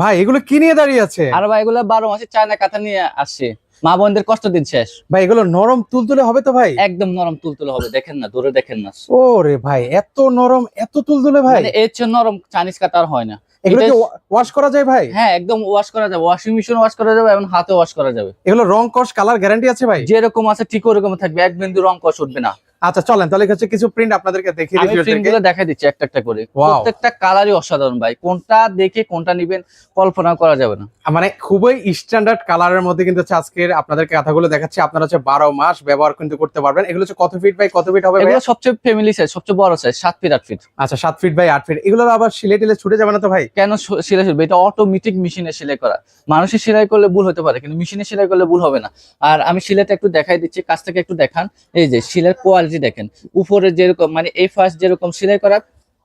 ভাই এগুলো কি নিয়ে দাঁড়িয়ে আছে? আর ভাই এগুলো বারো মাসে চায়না কাঁথা নিয়ে আসছে। মা বোনদের কষ্ট দিন শেষ ভাই এগুলো নরম তুলতুলে হবে তো ভাই? একদম নরম তুলতুলে হবে দেখেন না দূরে দেখেন না। ও রে ভাই এত নরম এত তুলতুলে ভাই? মানে এর চেয়ে নরম চাইনিজ কাতার হয় না। এগুলো কি ওয়াশ করা যায় ভাই? হ্যাঁ একদম ওয়াশ করা যাবে। ওয়াশিং মেশিন ওয়াশ করা যাবে এবং হাতে ওয়াশ করা যাবে। এগুলো রং কস কালার গ্যারান্টি আছে ভাই? যেরকম আছে ঠিক ওরকম থাকবে। এক বিন্দু রং কষ উঠবে না। আচ্ছা চলেন তাহলে হচ্ছে কিছু প্রিন্ট আপনাদেরকে দেখিয়ে দিই প্রিন্টগুলো দেখাই দিচ্ছি একটা একটা করে। প্রত্যেকটা কালারই অসাধারণ ভাই। কোনটা দেখে কোনটা নিবেন কল্পনা করা যাবে না। মানে খুবই স্ট্যান্ডার্ড কালারের মধ্যে কিন্তু হচ্ছে আজকের আপনাদের কথাগুলো দেখাচ্ছি। আপনারা হচ্ছে বারো মাস ব্যবহার কিন্তু করতে পারবেন। এগুলো হচ্ছে কত ফিট বাই কত ফিট হবে এগুলো সবচেয়ে ফ্যামিলি সাইজ সবচেয়ে বড় সাইজ সাত ফিট আট ফিট আচ্ছা সাত ফিট বাই আট ফিট এগুলো আবার সিলে টিলে ছুটে যাবে না তো ভাই? কেন স- সেলাই করবে এটা অটোমেটিক মেশিনে সেলাই করা। মানুষের সেলাই করলে ভুল হতে পারে কিন্তু মেশিনে সেলাই করলে ভুল হবে না। আর আমি সেলাইটা একটু দেখাই দিচ্ছি কাছ থেকে একটু দেখান। এই যে সেলাই কোয়ালিটি দেখেন। উপরে যেরকম মানে এই ফার্স্ট যেরকম সেলাই করা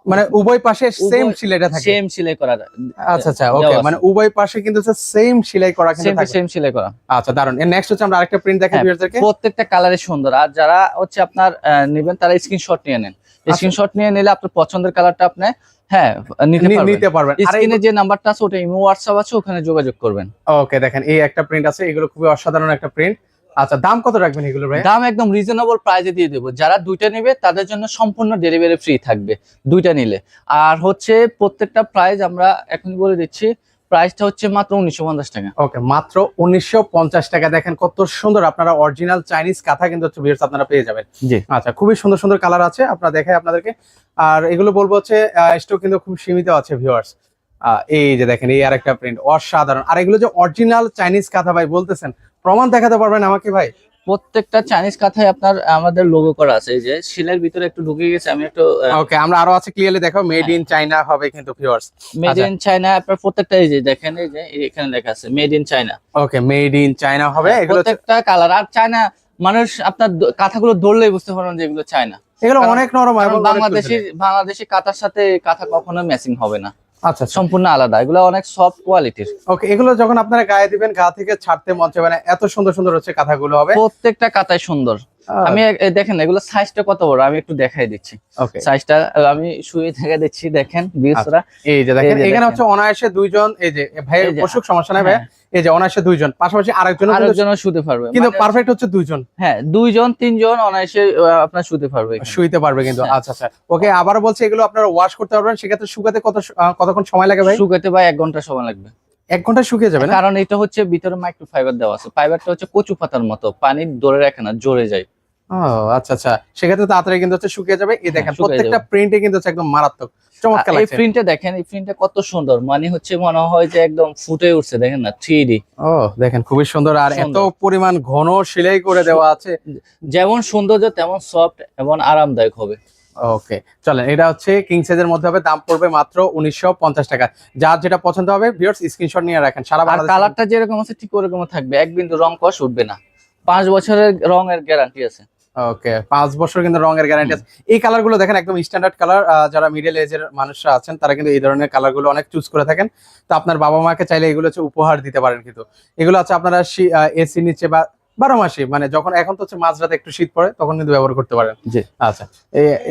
মানে উভয় পাশে সেম সিলাইটা থাকে। সেম সেলাই করা। আচ্ছা আচ্ছা ওকে মানে উভয় পাশে কিন্তু সেম সেলাই করা কিন্তু থাকে। সেম সেলাই করা। আচ্ছা দারুণ এর নেক্সট হচ্ছে আমরা আরেকটা প্রিন্ট দেখাই হ্যাঁ, ভিউয়ারদেরকে প্রত্যেকটা কালারে সুন্দর। আর যারা হচ্ছে আপনার নেবেন তারা স্ক্রিনশট নিয়ে নেন। আচ্ছা। স্ক্রিনশট নিয়ে নিলে আপনার পছন্দের কালারটা আপনি হ্যাঁ নিতে পারবেন। স্ক্রিনে যে নাম্বারটা আছে ওটা ইমো হোয়াটসঅ্যাপ আছে ওখানে যোগাযোগ করবেন। ওকে দেখেন এই একটা প্রিন্ট আছে এগুলো খুবই অসাধারণ একটা প্রিন্ট আচ্ছা দাম কত রাখবেন এগুলো ভাই? দাম একদম রিজনেবল প্রাইসে দিয়ে দেবো। যারা দুইটা নেবে তাদের জন্য সম্পূর্ণ ডেলিভারি ফ্রি থাকবে দুইটা নিলে। আর হচ্ছে প্রত্যেকটা প্রাইস আমরা এখন বলে দিচ্ছি প্রাইসটা হচ্ছে মাত্র উনিশশো পঞ্চাশ টাকা। ওকে মাত্র উনিশশো পঞ্চাশ টাকা। দেখেন কত সুন্দর আপনারা অরিজিনাল চাইনিজ কাঁথা কিন্তু হচ্ছে ভিউয়ার্স আপনারা পেয়ে যাবেন। জি। আচ্ছা খুবই সুন্দর সুন্দর কালার আছে আপনারা দেখাই আপনাদেরকে। আর এগুলো বলব হচ্ছে স্টক কিন্তু খুব সীমিত আছে ভিউয়ার্স এই যে দেখেন এই আর একটা প্রিন্ট অসাধারণ। আর এগুলো যে অরিজিনাল চাইনিজ কাঁথা ভাই বলতেছেন প্রমাণ দেখাতে পারবেন আমাকে ভাই? প্রত্যেকটা চাইনিজ কাঁথায় আপনার আমাদের লোগো করা আছে এই যে শিলের ভিতরে একটু ঢুকে গেছে আমি একটু ওকে আমরা আরও আছে ক্লিয়ারলি দেখো মেড ইন চাইনা হবে কিন্তু ভিউয়ার্স মেড। ইন চায়না আপনার প্রত্যেকটা এই যে দেখেন এই যে এখানে লেখা আছে made in China okay made in China হবে এগুলো হচ্ছে- প্রত্যেকটা কালার আর চায়না মানুষ আপনার কাঁথাগুলো ধরলেই বুঝতে পারবেন যে এগুলো চায়না এগুলো অনেক নরম বাংলাদেশি বাংলাদেশি কাঁথার সাথে কাঁথা কখনো ম্যাচিং হবে না। আচ্ছা আচ্ছা। সম্পূর্ণ আলাদা এগুলো অনেক সফট কোয়ালিটির ওকে এগুলো যখন আপনারা গায়ে দিবেন গা থেকে ছাড়তে মন চাইবে না এত সুন্দর সুন্দর হচ্ছে কাঁথাগুলো হবে। প্রত্যেকটা কাঁথাই সুন্দর। আমি এ- এ দেখেন এগুলো সাইজটা কত বড় আমি একটু দেখাই দিচ্ছি। ওকে সাইজটা আমি শুয়ে দেখা দিচ্ছি দেখেন বিউসরা এই যে দেখেন এখানে হচ্ছে অনায়াসে দুইজন এই যে ভাইয়ের অসুখ সমস্যা নাই ভাই হ্যাঁ, এই যে অনায়াসে দুইজন পাশাপাশি আরেকজন আরেকজন শুতে পারবে। কিন্তু মানে- পারফেক্ট হচ্ছে দুইজন। হ্যাঁ দুইজন তিনজন অনায়াসে আপনার শুতে পারবে শুইতে পারবে কিন্তু হ্যাঁ। আচ্ছা আচ্ছা। ওকে আবার বলছে এগুলো আপনারা ওয়াশ করতে পারবেন। সেক্ষেত্রে শুকাতে কত কতক্ষণ সময় লাগে ভাই? শুকাতে ভাই এক ঘণ্টা সময় লাগবে। এক ঘণ্টা শুকিয়ে যাবে কারণ এটা হচ্ছে ভিতরে মাইক্রো ফাইবার দেওয়া আছে। ফাইবারটা হচ্ছে কচু পাতার মতো পানি ধরে রাখে না জোরে যায়। ও আচ্ছা আচ্ছা। সেক্ষেত্রে তাড়াতাড়ি কিন্তু হচ্ছে শুকিয়ে যাবে। এই দেখেন হ্যাঁ, প্রত্যেকটা প্রিন্টে কিন্তু হচ্ছে একদম মারাত্মক। চমৎকার এই প্রিন্টটা দেখেন এই প্রিন্টটা কত সুন্দর। মানে হচ্ছে মনে হয় যে একদম ফুটে উঠছে দেখেন না থ্রি ডি ও দেখেন খুবই সুন্দর। আর এত সুন্দর। পরিমাণ ঘন সেলাই করে দেওয়া আছে। যেমন সৌন্দর্য তেমন সফট এবং আরামদায়ক হবে। ওকে চলেন এটা হচ্ছে কিং সাইজের মধ্যে হবে দাম পড়বে মাত্র উনিশশো পঞ্চাশ টাকা। যার যেটা পছন্দ হবে ভিউয়ার্স স্ক্রিনশট নিয়ে রাখেন। সারা আর কালারটা যেরকম আছে ঠিক ওরকম থাকবে। এক বিন্দু রং কষ উঠবে না। পাঁচ বছরের রঙের গ্যারান্টি আছে। ওকে পাঁচ বছর কিন্তু রঙের গ্যারান্টি আছে। এই কালারগুলো দেখেন একদম স্ট্যান্ডার্ড কালার যারা মিডল এজের মানুষরা আছেন তারা কিন্তু এই ধরনের কালারগুলো অনেক চুজ করে থাকেন। তো আপনার বাবা মাকে চাইলে এগুলো হচ্ছে উপহার দিতে পারেন কিন্তু। এগুলো আছে আপনারা এসি নিচে বা বারো মাসে মানে যখন এখন তো হচ্ছে মাঝরাতে একটু শীত পড়ে তখন কিন্তু ব্যবহার করতে পারেন। জি। আচ্ছা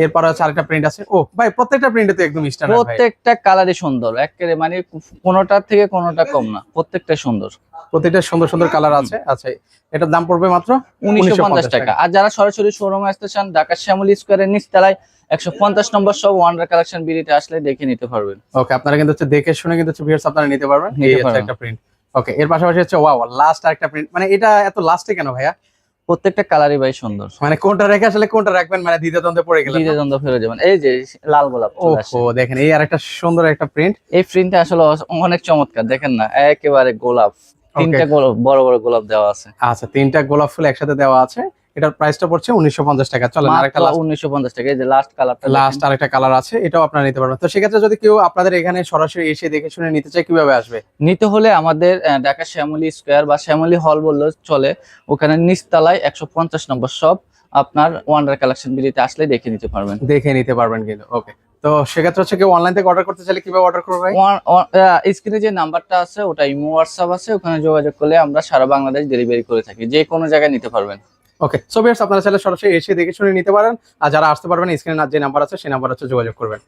এরপর হচ্ছে আরেকটা প্রিন্ট আছে। ও ভাই প্রত্যেকটা প্রিন্টে তো একদম স্ট্যান্ডার্ড প্রত্যেকটা কালারই সুন্দর একেবারে মানে কোনোটার থেকে কোনোটা কম না প্রত্যেকটা সুন্দর। প্রত্যেকটা সুন্দর সুন্দর কালার আছে। আচ্ছা এটার দাম পড়বে মাত্র উনিশশো পঞ্চাশ টাকা। আর যারা সরাসরি শোরুমে আসতে চান ঢাকা শ্যামলী স্কোয়ারের নিচ নিচতলায় একশো পঞ্চাশ নম্বর সব ওয়ান্ডার কালেকশন বিড়িতে আসলে দেখে নিতে পারবেন। ওকে আপনারা কিন্তু হচ্ছে দেখে শুনে কিন্তু আপনারা নিতে পারবেন। একটা প্রিন্ট ওকে এর পাশাপাশি হচ্ছে ওয়াও লাস্ট আরেকটা প্রিন্ট মানে এটা এত লাস্টে কেন ভাইয়া? প্রত্যেকটা কালারই ভাই সুন্দর। মানে কোনটা রেখে আসলে কোনটা রাখবেন? মানে দ্বিতীয় পড়ে গেলেন দ্বিতীয় দ্বন্দ্ব ফেরত যাবেন। এই যে লাল গোলাপ ও ওহো দেখেন এই আরেকটা সুন্দর একটা প্রিন্ট এই প্রিন্টটা আসলে অনেক চমৎকার দেখেন না? একেবারে গোলাপ। তিনটা গোলাপ বড় বড় গোলাপ দেওয়া আছে। আচ্ছা তিনটা গোলাপ ফুল একসাথে দেওয়া আছে। এটার প্রাইসটা পড়ছে উনিশশো পঞ্চাশ টাকা। চলেন আরেকটা উনিশশো পঞ্চাশ টাকা যে লাস্ট কালারটা লাস্ট আরেকটা কালার আছে এটাও আপনারা নিতে পারবেন। তো সেক্ষেত্রে যদি কেউ আপনাদের এখানে সরাসরি এসে দেখে শুনে নিতে চায় কীভাবে আসবে? নিতে হলে আমাদের ঢাকা শ্যামলী স্কোয়ার বা শ্যামলী হল বললেও চলে। ওখানে নিচতলায় একশো পঞ্চাশ নম্বর সব আপনার ওয়ান্ডার কালেকশন বিলিতে আসলে দেখে নিতে পারবেন। দেখে নিতে পারবেন কিন্তু ওকে তো সেক্ষেত্রে হচ্ছে কেউ অনলাইন থেকে অর্ডার করতে চাইলে কীভাবে অর্ডার করবে স্ক্রিনে যে নাম্বারটা আছে ওটা ইমো হোয়াটসঅ্যাপ আছে ওখানে যোগাযোগ করলে আমরা সারা বাংলাদেশ ডেলিভারি করে থাকি। যে কোনো জায়গায় নিতে পারবেন। ওকে সো আপনারা চাইলে সরাসরি এসে দেখে শুনে নিতে পারেন। আর যারা আসতে পারবেন স্ক্রিনে যে নাম্বার আছে, সেই নাম্বার হচ্ছে যোগাযোগ করবেন।